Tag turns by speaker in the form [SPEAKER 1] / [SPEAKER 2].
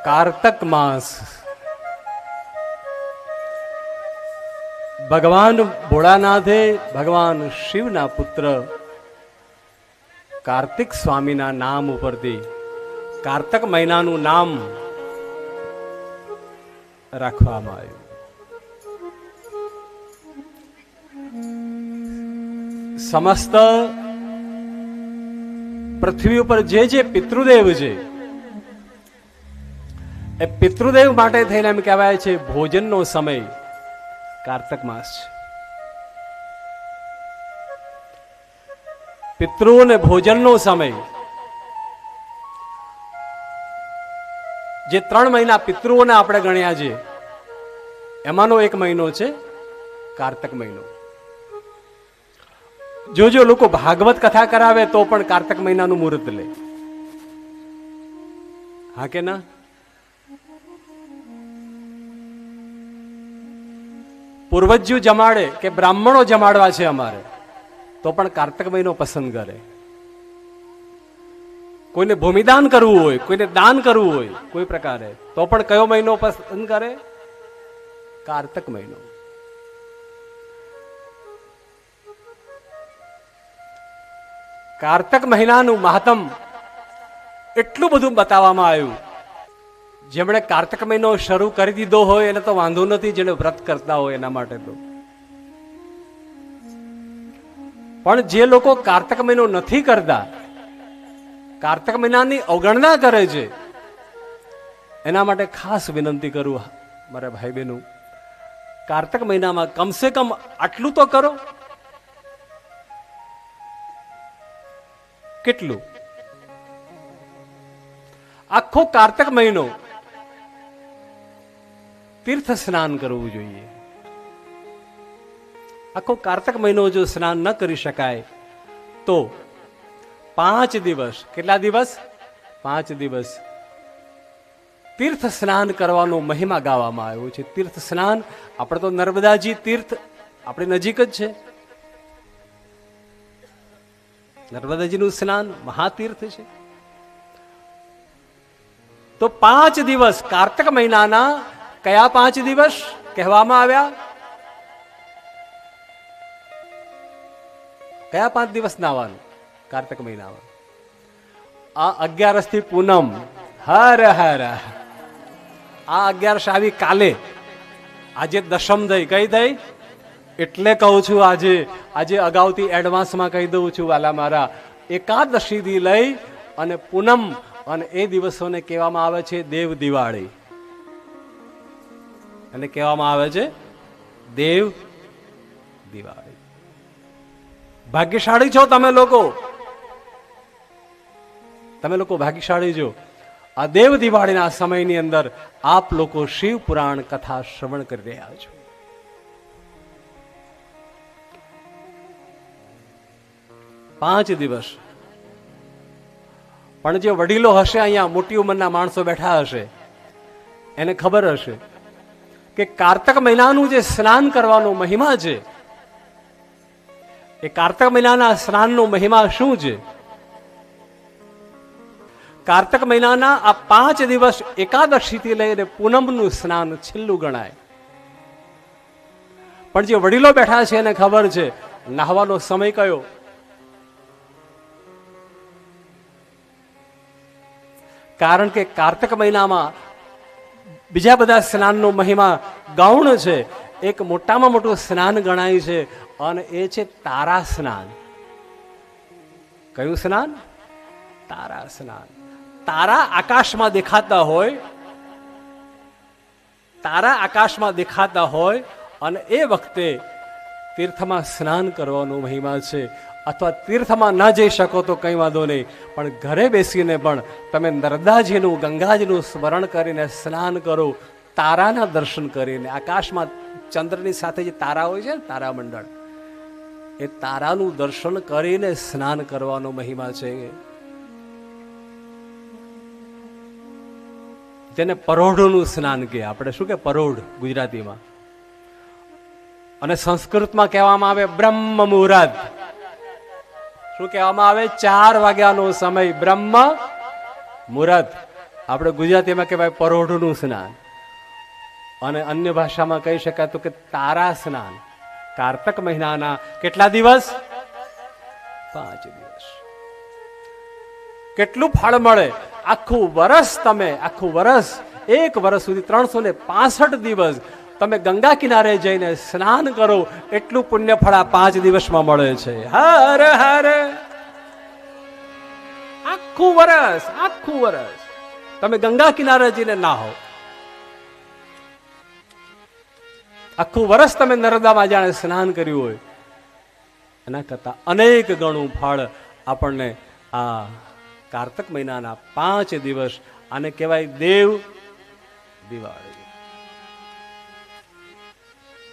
[SPEAKER 1] કારતક માસ ભગવાન ભોળાનાથે ભગવાન શિવના પુત્ર કાર્તિક સ્વામીના નામ ઉપરથી કારતક મહિનાનું નામ રાખવામાં આવ્યું સમસ્ત પૃથ્વી ઉપર જે જે પિતૃદેવ છે એ પિતૃદેવ માટે થઈને એમ કહેવાય છે, ભોજનનો સમય. કારતક માસ છે. પિતૃઓને ભોજનનો સમય. જે ત્રણ મહિના પિતૃઓને આપણે ગણ્યા છે, એમાંનો એક મહિનો છે કારતક મહિનો. જો જો લોકો ભાગવત કથા કરાવે તો પણ કારતક મહિનાનું મુહૂર્ત લે. હા કે ના? પૂર્વજો જમાડે કે બ્રાહ્મણો જમાડવા છે અમારે, તો પણ કારતક મહિનો પસંદ કરે. કોઈને ભૂમિદાન કરવું હોય, કોઈને દાન કરવું હોય, કોઈ પ્રકારે, તો પણ કયો મહિનો પસંદ કરે? કારતક મહિનો કારતક મહિનાનું મહાતમ એટલું બધું બતાવવામાં આવ્યું જેમણે કારતક મહિનો શરૂ કરી દીધો હોય એને તો વાંધો નથી જેને વ્રત કરતા હોય એના માટે તો. પણ જે લોકો કારતક મહિનો નથી કરતા, કારતક મહિનાની અવગણના કરે છે, એના માટે ખાસ વિનંતી કરું મારા ભાઈ બહેનો કારતક મહિનામાં કમસે કમ આટલું તો કરો. કેટલું? આખો કારતક મહિનો તીર્થ સ્નાન કરવું જોઈએ. આખો કારતક મહિનો જો સ્નાન ન કરી શકાય, તો પાંચ દિવસ, કેટલા દિવસ? પાંચ દિવસ. તીર્થ સ્નાન કરવાનો મહિમા ગાવામાં આવ્યો છે. તીર્થ સ્નાન આપણે તો નર્મદાજી તીર્થ આપણી નજીક જ છે. નર્મદાજીનું સ્નાન મહાતીર્થ છે. તો પાંચ દિવસ કારતક મહિનાના કયા પાંચ દિવસ કહેવામાં આવ્યા? કયા પાંચ દિવસ નાવાનું? કાર્તિક મહિનામાં. આ અગિયારસથી પૂનમ. હર હર. આ અગિયારસ આવી કાલે. આજે દશમ થઈ. કઈ થઈ? એટલે કહું છું આજે આજે અગાઉથી એડવાન્સમાં કહી દઉં છું વાલા મારા. એકાદશીથી લઈ અને પૂનમ અને એ દિવસોને કહેવામાં આવે છે દેવ દિવાળી. અને કહેવામાં આવે છે, દેવ દિવાળી. ભાગ્યશાળી છો તમે લોકો? તમે લોકો ભાગ્યશાળી છો? આ દેવ દિવાળીના સમયની અંદર આપ લોકો શિવ પુરાણ કથા શ્રવણ કરી રહ્યા છો. પાંચ દિવસ. પણ જે વડીલો હશે અહીંયા, મોટી ઉંમરના માણસો બેઠા હશે, એને ખબર હશે કે કારતક મહિનાનું જે સ્નાન કરવાનો મહિમા છે, એ કારતક મહિનાના સ્નાનનો મહિમા શું છે? કારતક મહિનાના આ પાંચ દિવસ એકાદશીથી લઈને પૂનમનું સ્નાન છેલ્લું ગણાય. પણ જે વડીલો બેઠા છે એને ખબર છે, નાહવાનો સમય કયો? કારણ કે કારતક મહિનામાં બીજા બધા સ્નાનનો મહિમા ગૌણ છે. એક મોટામાં મોટું સ્નાન ગણાય છે અને એ છે તારા સ્નાન. કયું સ્નાન? તારા સ્નાન. તારા આકાશમાં દેખાતા હોય, તારા આકાશમાં દેખાતા હોય અને એ વખતે તીર્થમાં સ્નાન કરવાનો મહિમા છે. અથવા તીર્થમાં ન જઈ શકો તો કંઈ વાંધો નહીં. પણ ઘરે બેસીને પણ તમે નર્મદાજીનું, ગંગાજીનું સ્મરણ કરીને સ્નાન કરો. તારાના દર્શન કરીને. આકાશમાં ચંદ્રની સાથે જે તારા હોય છે ને તારામંડળ એ તારાનું દર્શન કરીને સ્નાન કરવાનો મહિમા છે. જેને પરોઢનું સ્નાન કહે. આપણે શું કે પરોઢ ગુજરાતીમાં. અને સંસ્કૃતમાં કહેવામાં આવે બ્રહ્મ મુહૂર્ત. શું કહેવામાં આવે? ચાર વાગ્યાનો સમય બ્રહ્મ મુહૂર્ત. આપણે ગુજરાતીમાં કહેવાય પરોઢનું સ્નાન. અને અન્ય ભાષામાં કહી શકાય તો કે તારા સ્નાન. કારતક મહિનાના કેટલા દિવસ? પાંચ દિવસ. કેટલું ફળ મળે? આખું વરસ તમે, આખું વરસ, એક વર્ષ સુધી ત્રણસો ને પાસઠ દિવસ તમે ગંગા કિનારે જઈને સ્નાન કરો, એટલું પુણ્ય ફળ આ પાંચ દિવસમાં મળે છે. હર હર. આખું વરસ આખું વરસ. તમે ગંગા કિનારે જઈને નાહો. આખું વરસ તમે નર્મદામાં જાણે સ્નાન કર્યું હોય. એના કરતા અનેક ગણું ફળ આપણને આ કારતક મહિનાના પાંચ દિવસ, આને કહેવાય દેવ દિવાળી.